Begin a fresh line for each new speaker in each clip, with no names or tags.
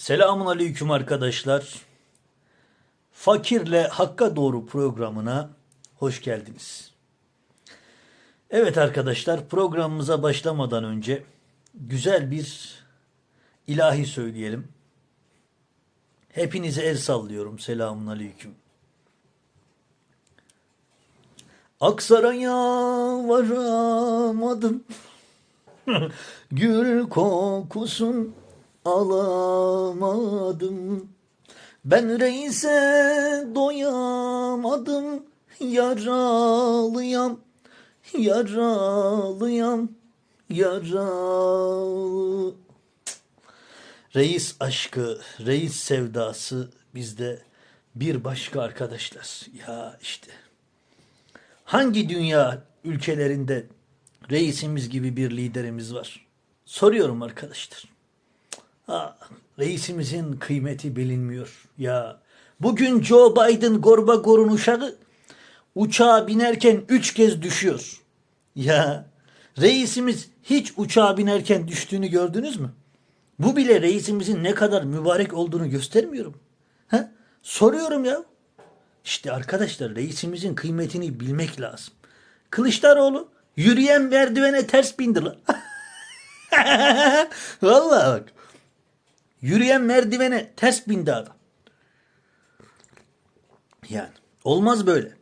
Selamun aleyküm arkadaşlar. Fakirle Hakka Doğru programına hoş geldiniz. Evet arkadaşlar programımıza başlamadan önce güzel bir ilahi söyleyelim. Hepinize el sallıyorum. Selamun aleyküm. Aksaray'a varamadım. Gül kokusun alamadım. Ben reise doyamadım. Yaralıyam, yaralıyam, yaralı. Reis aşkı, reis sevdası bizde bir başka arkadaşlar. Ya işte. Hangi dünya ülkelerinde reisimiz gibi bir liderimiz var? Soruyorum arkadaşlar. Reisimizin kıymeti bilinmiyor. Ya bugün Joe Biden Gorbagor'un uşağı uçağa binerken üç kez düşüyor. Ya reisimiz hiç uçağa binerken düştüğünü gördünüz mü? Bu bile reisimizin ne kadar mübarek olduğunu göstermiyor mu? Ha? Soruyorum ya. İşte arkadaşlar reisimizin kıymetini bilmek lazım. Kılıçdaroğlu yürüyen merdivene ters bindi lan. Vallahi bak. Yürüyen merdivene ters bindi adam. Yani olmaz böyle.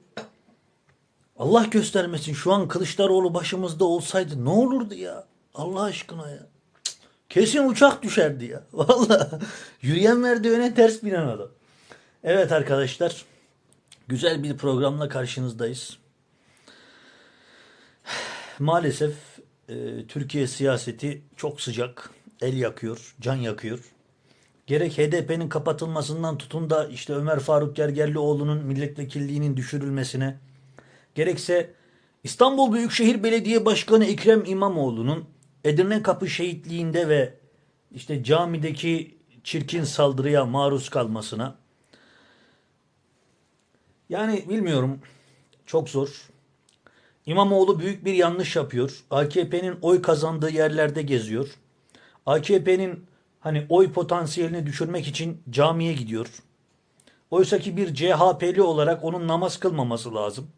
Allah göstermesin şu an Kılıçdaroğlu başımızda olsaydı ne olurdu ya? Allah aşkına ya. Kesin uçak düşerdi ya. Vallahi yürüyen merdivene ters binen adam. Evet arkadaşlar. Güzel bir programla karşınızdayız. Maalesef e, Türkiye siyaseti çok sıcak, el yakıyor, can yakıyor. Gerek HDP'nin kapatılmasından tutun da işte Ömer Faruk Gergerlioğlu'nun milletvekilliğinin düşürülmesine, gerekse İstanbul Büyükşehir Belediye Başkanı Ekrem İmamoğlu'nun Edirne Kapı şehitliğinde ve işte camideki çirkin saldırıya maruz kalmasına, yani bilmiyorum. Çok zor. İmamoğlu büyük bir yanlış yapıyor. AKP'nin oy kazandığı yerlerde geziyor. AKP'nin hani oy potansiyelini düşürmek için camiye gidiyor. Oysa ki bir CHP'li olarak onun namaz kılmaması lazım.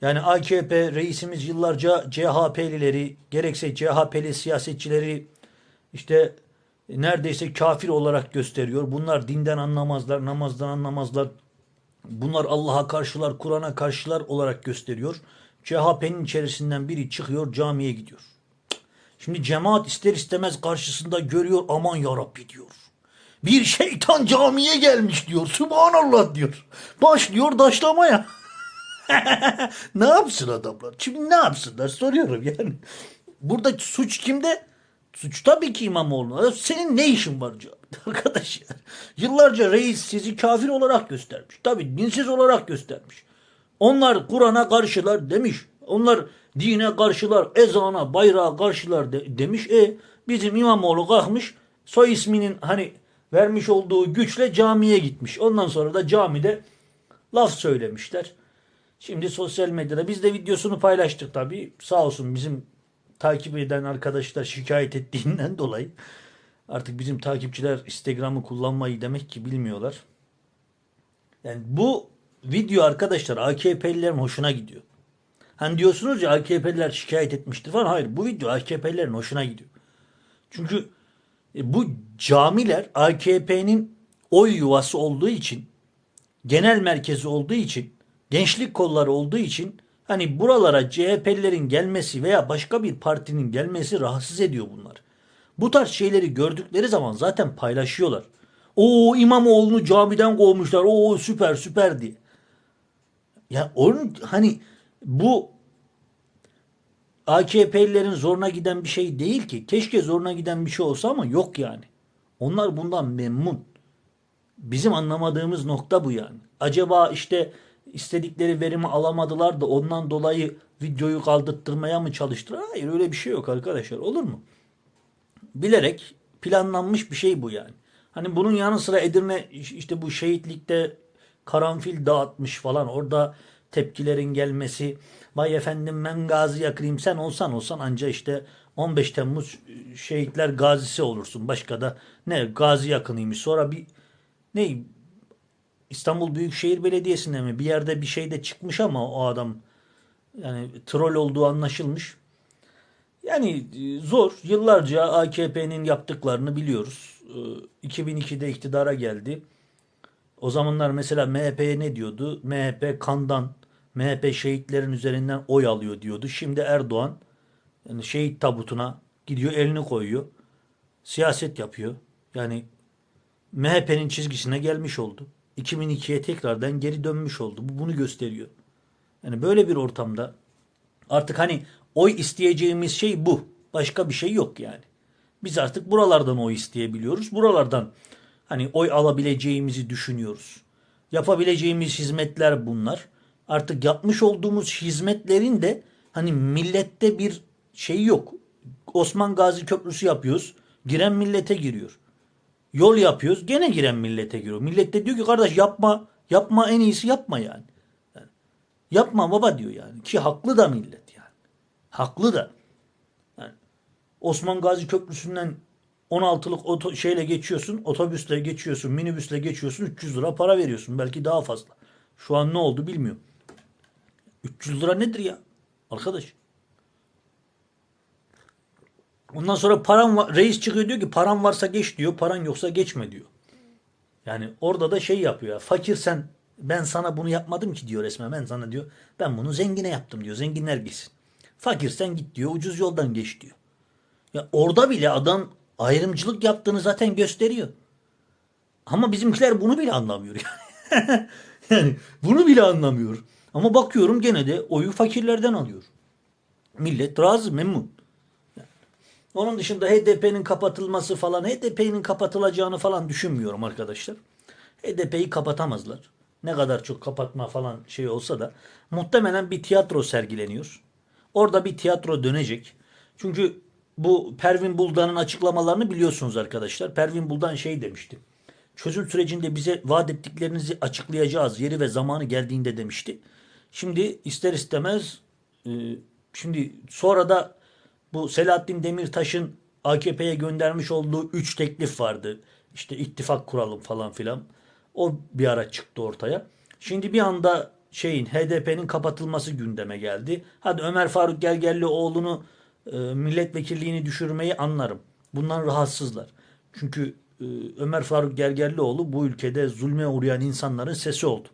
Yani AKP reisimiz yıllarca CHP'lileri gerekse CHP'li siyasetçileri işte neredeyse kafir olarak gösteriyor. Bunlar dinden anlamazlar, namazdan anlamazlar. Bunlar Allah'a karşılar, Kur'an'a karşılar olarak gösteriyor. CHP'nin içerisinden biri çıkıyor camiye gidiyor. Şimdi cemaat ister istemez karşısında görüyor aman yarabbi diyor. Bir şeytan camiye gelmiş diyor. Subhanallah diyor. Başlıyor daşlamaya. ne yapsın adamlar? Şimdi ne yapsınlar soruyorum yani. Burada suç kimde? Suç tabii ki İmamoğlu'na. Senin ne işin var canım? Arkadaş ya. Yıllarca reis sizi kafir olarak göstermiş. Tabii dinsiz olarak göstermiş. Onlar Kur'an'a karşılar demiş. Onlar dine karşılar, ezana, bayrağa karşılar de- demiş. E bizim İmamoğlu kalkmış soy isminin hani vermiş olduğu güçle camiye gitmiş. Ondan sonra da camide laf söylemişler. Şimdi sosyal medyada biz de videosunu paylaştık tabii. Sağ olsun bizim takip eden arkadaşlar şikayet ettiğinden dolayı artık bizim takipçiler Instagram'ı kullanmayı demek ki bilmiyorlar. Yani bu video arkadaşlar AKP'lilerin hoşuna gidiyor. Hani diyorsunuz ya AKP'liler şikayet etmiştir falan. Hayır bu video AKP'lilerin hoşuna gidiyor. Çünkü e, bu camiler AKP'nin oy yuvası olduğu için genel merkezi olduğu için gençlik kolları olduğu için hani buralara CHP'lilerin gelmesi veya başka bir partinin gelmesi rahatsız ediyor bunlar. Bu tarz şeyleri gördükleri zaman zaten paylaşıyorlar. O İmamoğlu'nu camiden kovmuşlar. O süper süper diye. Ya onun hani bu AKP'lilerin zoruna giden bir şey değil ki. Keşke zoruna giden bir şey olsa ama yok yani. Onlar bundan memnun. Bizim anlamadığımız nokta bu yani. Acaba işte istedikleri verimi alamadılar da ondan dolayı videoyu kaldırtmaya mı çalıştılar? Hayır öyle bir şey yok arkadaşlar. Olur mu? Bilerek planlanmış bir şey bu yani. Hani bunun yanı sıra Edirne işte bu şehitlikte karanfil dağıtmış falan. Orada tepkilerin gelmesi. Vay efendim ben gazi yakayım sen olsan olsan anca işte 15 Temmuz şehitler gazisi olursun. Başka da ne gazi yakınıymış. Sonra bir ne İstanbul Büyükşehir Belediyesi'nde mi bir yerde bir şey de çıkmış ama o adam yani troll olduğu anlaşılmış. Yani zor. Yıllarca AKP'nin yaptıklarını biliyoruz. E, 2002'de iktidara geldi. O zamanlar mesela MHP'ye ne diyordu? MHP kandan, MHP şehitlerin üzerinden oy alıyor diyordu. Şimdi Erdoğan yani şehit tabutuna gidiyor elini koyuyor. Siyaset yapıyor. Yani MHP'nin çizgisine gelmiş oldu. 2002'ye tekrardan geri dönmüş oldu. Bu bunu gösteriyor. Yani böyle bir ortamda artık hani oy isteyeceğimiz şey bu. Başka bir şey yok yani. Biz artık buralardan oy isteyebiliyoruz. Buralardan hani oy alabileceğimizi düşünüyoruz. Yapabileceğimiz hizmetler bunlar. Artık yapmış olduğumuz hizmetlerin de hani millette bir şey yok. Osman Gazi Köprüsü yapıyoruz. Giren millete giriyor. Yol yapıyoruz. Gene giren millete giriyor. Millet de diyor ki kardeş yapma. Yapma en iyisi yapma yani. yani. Yapma baba diyor yani. Ki haklı da millet yani. Haklı da. Yani Osman Gazi Köprüsü'nden 16'lık oto, şeyle geçiyorsun, otobüsle geçiyorsun, minibüsle geçiyorsun, 300 lira para veriyorsun. Belki daha fazla. Şu an ne oldu bilmiyorum. 300 lira nedir ya? Arkadaş. Ondan sonra param var, reis çıkıyor diyor ki param varsa geç diyor, paran yoksa geçme diyor. Yani orada da şey yapıyor. Fakir sen ben sana bunu yapmadım ki diyor resmen. Ben sana diyor ben bunu zengine yaptım diyor. Zenginler gitsin. Fakir sen git diyor. Ucuz yoldan geç diyor. Ya orada bile adam ayrımcılık yaptığını zaten gösteriyor. Ama bizimkiler bunu bile anlamıyor yani. yani bunu bile anlamıyor. Ama bakıyorum gene de oyu fakirlerden alıyor. Millet razı, memnun. Onun dışında HDP'nin kapatılması falan, HDP'nin kapatılacağını falan düşünmüyorum arkadaşlar. HDP'yi kapatamazlar. Ne kadar çok kapatma falan şey olsa da muhtemelen bir tiyatro sergileniyor. Orada bir tiyatro dönecek. Çünkü bu Pervin Buldan'ın açıklamalarını biliyorsunuz arkadaşlar. Pervin Buldan şey demişti. Çözüm sürecinde bize vaat ettiklerinizi açıklayacağız yeri ve zamanı geldiğinde demişti. Şimdi ister istemez e, şimdi sonra da bu Selahattin Demirtaş'ın AKP'ye göndermiş olduğu 3 teklif vardı. İşte ittifak kuralım falan filan. O bir ara çıktı ortaya. Şimdi bir anda şeyin HDP'nin kapatılması gündeme geldi. Hadi Ömer Faruk Gergerlioğlu'nu e, milletvekilliğini düşürmeyi anlarım. Bundan rahatsızlar. Çünkü e, Ömer Faruk Gergerlioğlu bu ülkede zulme uğrayan insanların sesi oldu.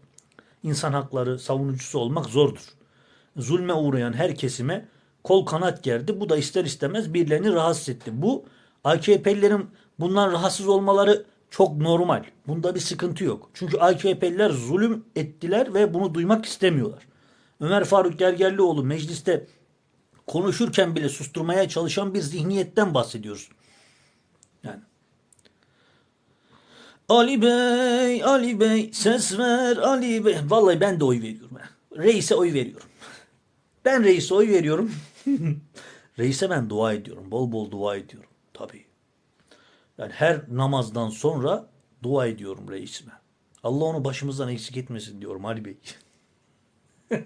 İnsan hakları savunucusu olmak zordur. Zulme uğrayan her kesime kol kanat gerdi. Bu da ister istemez birilerini rahatsız etti. Bu AKP'lilerin bundan rahatsız olmaları çok normal. Bunda bir sıkıntı yok. Çünkü AKP'liler zulüm ettiler ve bunu duymak istemiyorlar. Ömer Faruk Gergerlioğlu mecliste konuşurken bile susturmaya çalışan bir zihniyetten bahsediyoruz. Yani Ali Bey, Ali Bey, ses ver Ali Bey. Vallahi ben de oy veriyorum. Reis'e oy veriyorum. Ben reise oy veriyorum. reise ben dua ediyorum. Bol bol dua ediyorum. Tabii. Yani her namazdan sonra dua ediyorum reisime. Allah onu başımızdan eksik etmesin diyorum Ali Bey.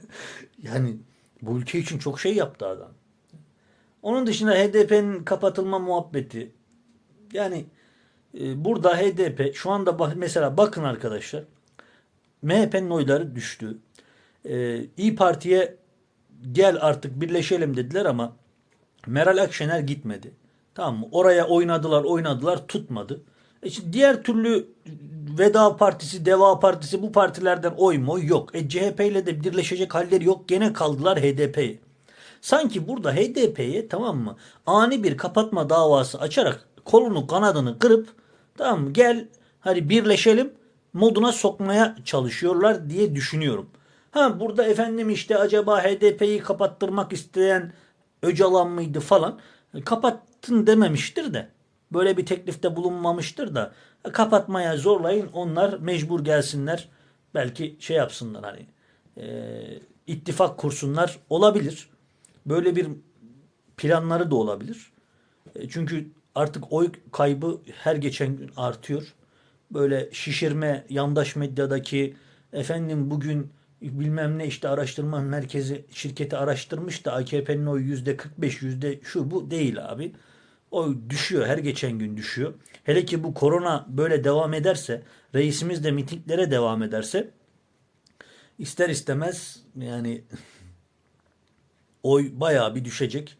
yani bu ülke için çok şey yaptı adam. Onun dışında HDP'nin kapatılma muhabbeti. Yani burada HDP şu anda bak, mesela bakın arkadaşlar. MHP'nin oyları düştü. E, İyi Parti'ye gel artık birleşelim dediler ama Meral Akşener gitmedi. Tamam mı? Oraya oynadılar oynadılar tutmadı. E şimdi diğer türlü Veda Partisi, Deva Partisi bu partilerden oy mu yok. E CHP ile de birleşecek halleri yok. Gene kaldılar HDP'ye. Sanki burada HDP'ye tamam mı ani bir kapatma davası açarak kolunu kanadını kırıp tamam mı gel hadi birleşelim moduna sokmaya çalışıyorlar diye düşünüyorum. Ha burada efendim işte acaba HDP'yi kapattırmak isteyen Öcalan mıydı falan kapattın dememiştir de böyle bir teklifte bulunmamıştır da kapatmaya zorlayın onlar mecbur gelsinler belki şey yapsınlar hani e, ittifak kursunlar olabilir. Böyle bir planları da olabilir. E, Çünkü artık oy kaybı her geçen gün artıyor. Böyle şişirme yandaş medyadaki efendim bugün bilmem ne işte araştırma merkezi şirketi araştırmış da AKP'nin oyu yüzde 45 yüzde şu bu değil abi. Oy düşüyor her geçen gün düşüyor. Hele ki bu korona böyle devam ederse reisimiz de mitinglere devam ederse ister istemez yani oy bayağı bir düşecek.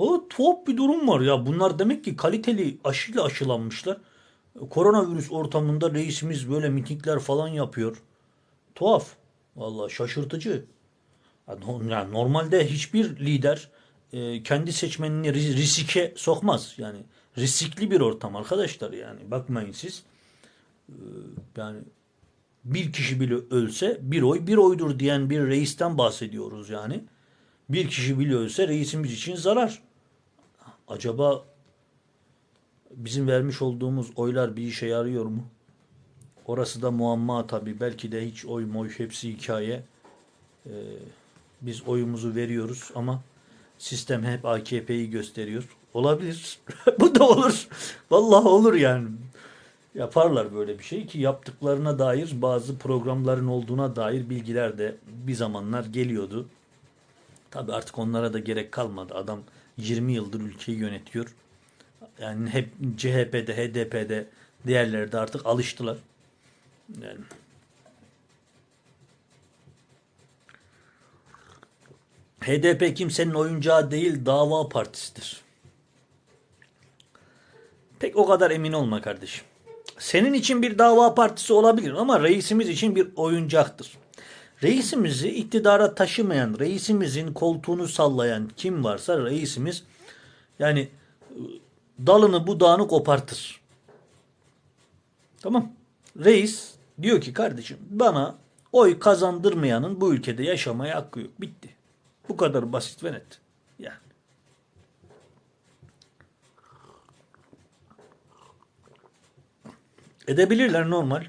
O tuhaf bir durum var ya. Bunlar demek ki kaliteli aşıyla aşılanmışlar. Koronavirüs ortamında reisimiz böyle mitingler falan yapıyor. Tuhaf. Vallahi şaşırtıcı. Yani normalde hiçbir lider e, kendi seçmenini ri- riske sokmaz. Yani riskli bir ortam arkadaşlar yani. Bakmayın siz. E, yani bir kişi bile ölse bir oy bir oydur diyen bir reisten bahsediyoruz yani. Bir kişi bile ölse reisimiz için zarar. Acaba bizim vermiş olduğumuz oylar bir işe yarıyor mu? Orası da muamma tabii. Belki de hiç oy moy hepsi hikaye. Ee, biz oyumuzu veriyoruz ama sistem hep AKP'yi gösteriyor. Olabilir. Bu da olur. Vallahi olur yani. Yaparlar böyle bir şey ki yaptıklarına dair bazı programların olduğuna dair bilgiler de bir zamanlar geliyordu. Tabii artık onlara da gerek kalmadı. Adam 20 yıldır ülkeyi yönetiyor. Yani hep CHP'de, HDP'de, diğerleri de artık alıştılar. Yani HDP kimsenin oyuncağı değil, dava partisidir. Pek o kadar emin olma kardeşim. Senin için bir dava partisi olabilir ama reisimiz için bir oyuncaktır. Reisimizi iktidara taşımayan, reisimizin koltuğunu sallayan kim varsa reisimiz yani dalını budağını kopartır. Tamam. Reis diyor ki kardeşim bana oy kazandırmayanın bu ülkede yaşamaya hakkı yok. Bitti. Bu kadar basit ve net. Yani. Edebilirler normal.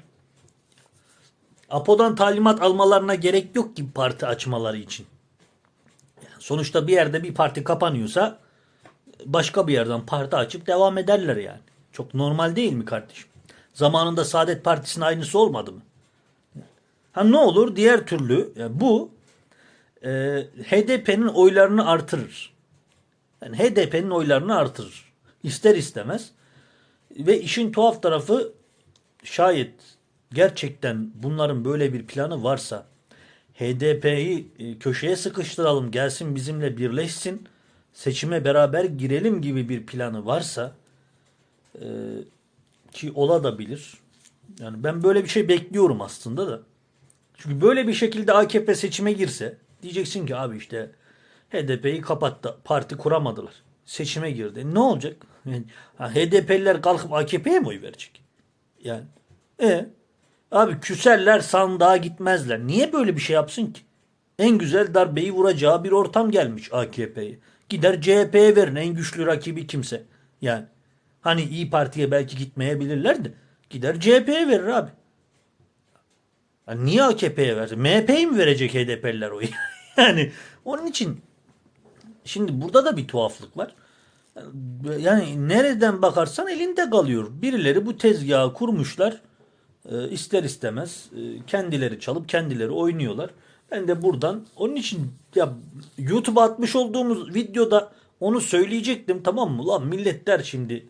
Apo'dan talimat almalarına gerek yok ki parti açmaları için. Yani sonuçta bir yerde bir parti kapanıyorsa başka bir yerden parti açıp devam ederler yani. Çok normal değil mi kardeşim? Zamanında Saadet Partisi'nin aynısı olmadı mı? Ha ne olur diğer türlü yani bu e, HDP'nin oylarını artırır. Yani HDP'nin oylarını artırır. İster istemez. Ve işin tuhaf tarafı şayet gerçekten bunların böyle bir planı varsa HDP'yi e, köşeye sıkıştıralım gelsin bizimle birleşsin seçime beraber girelim gibi bir planı varsa e, ki ola da bilir. Yani ben böyle bir şey bekliyorum aslında da. Çünkü böyle bir şekilde AKP seçime girse diyeceksin ki abi işte HDP'yi kapattı. Parti kuramadılar. Seçime girdi. Ne olacak? Yani, HDP'liler kalkıp AKP'ye mi oy verecek? Yani e abi küserler sandığa gitmezler. Niye böyle bir şey yapsın ki? En güzel darbeyi vuracağı bir ortam gelmiş AKP'ye. Gider CHP'ye verin en güçlü rakibi kimse. Yani hani İyi Parti'ye belki gitmeyebilirler de gider CHP'ye verir abi. Yani niye AKP'ye versin? MHP'yi mi verecek HDP'liler oyu? yani onun için şimdi burada da bir tuhaflık var. Yani nereden bakarsan elinde kalıyor. Birileri bu tezgahı kurmuşlar. E, ister istemez e, kendileri çalıp kendileri oynuyorlar. Ben de buradan onun için ya YouTube'a atmış olduğumuz videoda onu söyleyecektim tamam mı? Lan millet der şimdi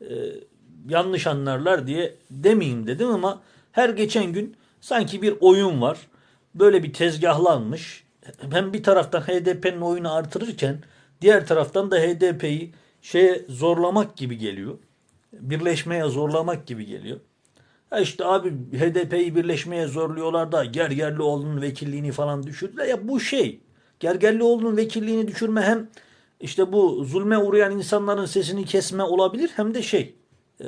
e, yanlış anlarlar diye demeyeyim dedim ama her geçen gün sanki bir oyun var. Böyle bir tezgahlanmış. Hem bir taraftan HDP'nin oyunu artırırken diğer taraftan da HDP'yi şeye zorlamak gibi geliyor. Birleşmeye zorlamak gibi geliyor. İşte abi HDP'yi birleşmeye zorluyorlar da Gergerlioğlu'nun vekilliğini falan düşürdüler. Ya bu şey Gergerlioğlu'nun vekilliğini düşürme hem işte bu zulme uğrayan insanların sesini kesme olabilir hem de şey e,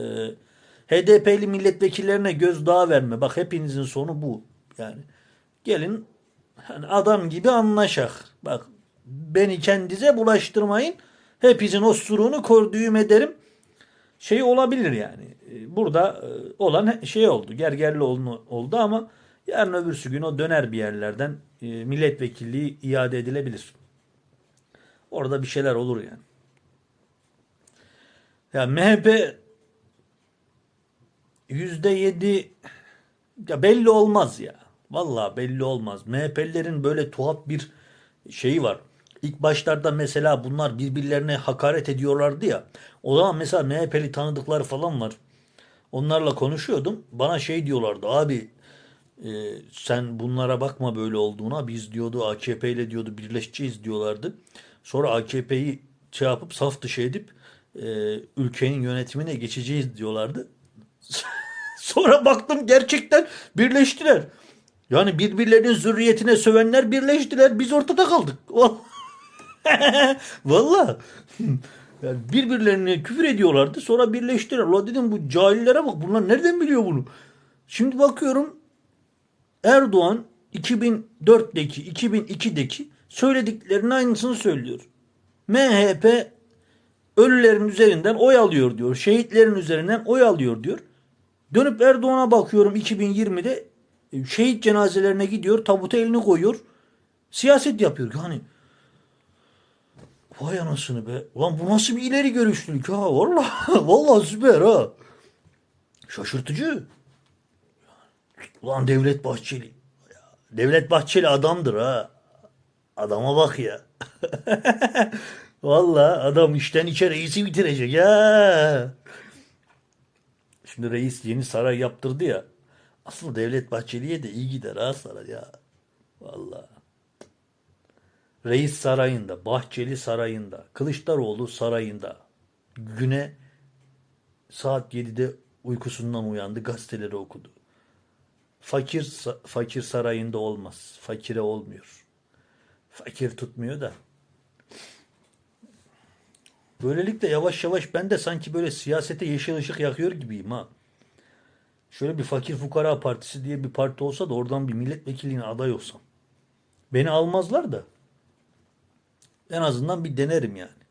HDP'li milletvekillerine gözdağı verme. Bak hepinizin sonu bu. Yani gelin hani adam gibi anlaşak. Bak beni kendinize bulaştırmayın. Hepinizin osuruğunu kor düğüm ederim. Şey olabilir yani. E, Burada e, olan şey oldu. Gergerli oldu, ama yarın öbürsü gün o döner bir yerlerden e, milletvekilliği iade edilebilir. Orada bir şeyler olur yani. Ya MHP yüzde yedi ya belli olmaz ya. Vallahi belli olmaz. MHP'lilerin böyle tuhaf bir şeyi var. İlk başlarda mesela bunlar birbirlerine hakaret ediyorlardı ya. O zaman mesela MHP'li tanıdıkları falan var. Onlarla konuşuyordum. Bana şey diyorlardı. Abi e, sen bunlara bakma böyle olduğuna. Biz diyordu AKP ile diyordu birleşeceğiz diyorlardı. Sonra AKP'yi şey yapıp saf dışı edip e, ülkenin yönetimine geçeceğiz diyorlardı. Sonra baktım gerçekten birleştiler. Yani birbirlerinin zürriyetine sövenler birleştiler. Biz ortada kaldık. Vallahi. Yani birbirlerine küfür ediyorlardı. Sonra birleştiler. La dedim bu cahillere bak. Bunlar nereden biliyor bunu? Şimdi bakıyorum Erdoğan 2004'deki 2002'deki söylediklerinin aynısını söylüyor. MHP ölülerin üzerinden oy alıyor diyor. Şehitlerin üzerinden oy alıyor diyor. Dönüp Erdoğan'a bakıyorum 2020'de e, şehit cenazelerine gidiyor. Tabuta elini koyuyor. Siyaset yapıyor. Yani vay anasını be. Ulan bu nasıl bir ileri görüşlülük ha. Vallahi, vallahi süper ha. Şaşırtıcı. Ulan Devlet Bahçeli. Devlet Bahçeli adamdır ha. Adama bak ya. Vallahi adam işten içe reisi bitirecek ya. Şimdi reis yeni saray yaptırdı ya. Aslında Devlet Bahçeli'ye de iyi gider ha saray ya. Vallahi. Reis sarayında, Bahçeli sarayında, Kılıçdaroğlu sarayında. Güne saat 7'de uykusundan uyandı, gazeteleri okudu. Fakir fakir sarayında olmaz. Fakire olmuyor. Fakir tutmuyor da. Böylelikle yavaş yavaş ben de sanki böyle siyasete yeşil ışık yakıyor gibiyim ha. Şöyle bir fakir fukara partisi diye bir parti olsa da oradan bir milletvekilliğine aday olsam. Beni almazlar da. En azından bir denerim yani.